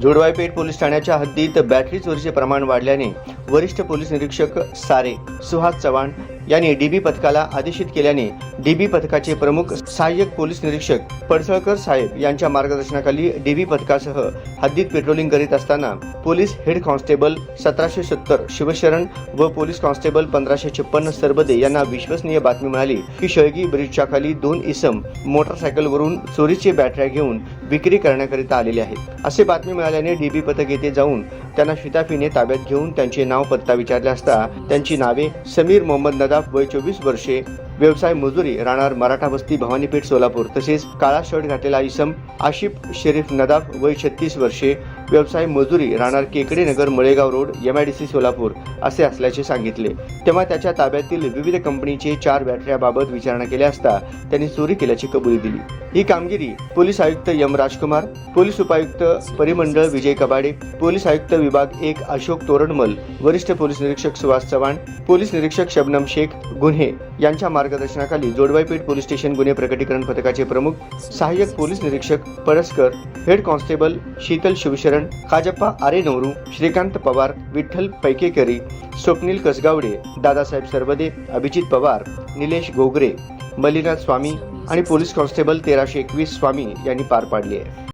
जोडवाईपेठ police ठाण्याच्या हद्दीत battery चोरीचे प्रमाण वाढल्याने वरिष्ठ पोलीस निरीक्षक सारे सुहास चव्हाण यांनी डीबी पथकाला आदेशित केल्याने डीबी पथकाचे प्रमुख सहाय्यक पोलीस निरीक्षक पडसळकर साहेब यांच्या मार्गदर्शनाखाली डीबी पथकासह हद्दीत पेट्रोलिंग करीत असताना पोलीस हेड कॉन्स्टेबल सतराशे सत्तर शिवशरण व पोलीस कॉन्स्टेबल पंधराशे छप्पन्न सरबदे यांना विश्वसनीय बातमी मिळाली की शळगी ब्रिजच्या खाली दोन इसम मोटरसायकलवरून चोरीचे बॅटऱ्या घेऊन विक्री करण्याकरिता आलेले आहेत. असे बातमी मिळाल्याने डीबी पथक येथे जाऊन त्यांना शिताफीने ताब्यात घेऊन त्यांचे नाव पत्ता विचारले असता त्यांची नावे समीर मोहम्मद नदाफ वय चोवीस वर्षे व्यवसाय मजुरी राहणार मराठा वस्ती भवानीपेठ सोलापूर तसेच काळा शर्ट घातलेला इसम आशिफ शरीफ नदाफ वय छत्तीस वर्षे व्यवसाय मजुरी राहणार Kekade Nagar Malegaon road M I D C Solapur असे असल्याचे सांगितले. तेव्हा त्याच्या ताब्यातील विविध कंपनीचे चार बॅटऱ्याबाबत विचारणा केल्या असता त्यांनी चोरी केल्याची कबुली दिली. ही कामगिरी पोलीस आयुक्त यम राजकुमार पोलीस उपायुक्त परिमंडळ विजय कबाडे पोलीस आयुक्त विभाग एक अशोक तोरणमल वरिष्ठ पोलीस निरीक्षक सुभाष चव्हाण पोलीस निरीक्षक शबनम शेख गुन्हे यांच्या मार्गदर्शनाखाली जोडवाईपेठ पोलीस स्टेशन गुन्हे प्रकटीकरण पथकाचे प्रमुख सहाय्यक पोलीस निरीक्षक परस्कर हेड कॉन्स्टेबल शीतल शिवशरण खाजप्पा आरे नवरू श्रीकांत पवार विठ्ठल पैकेकरी स्वप्नील कसगावडे दादासाहेब सरवदे अभिजित पवार निलेश गोगरे मल्लीनाथ स्वामी आणि पोलीस कॉन्स्टेबल तेराशे एकवीस स्वामी यांनी पार पाडली आहे.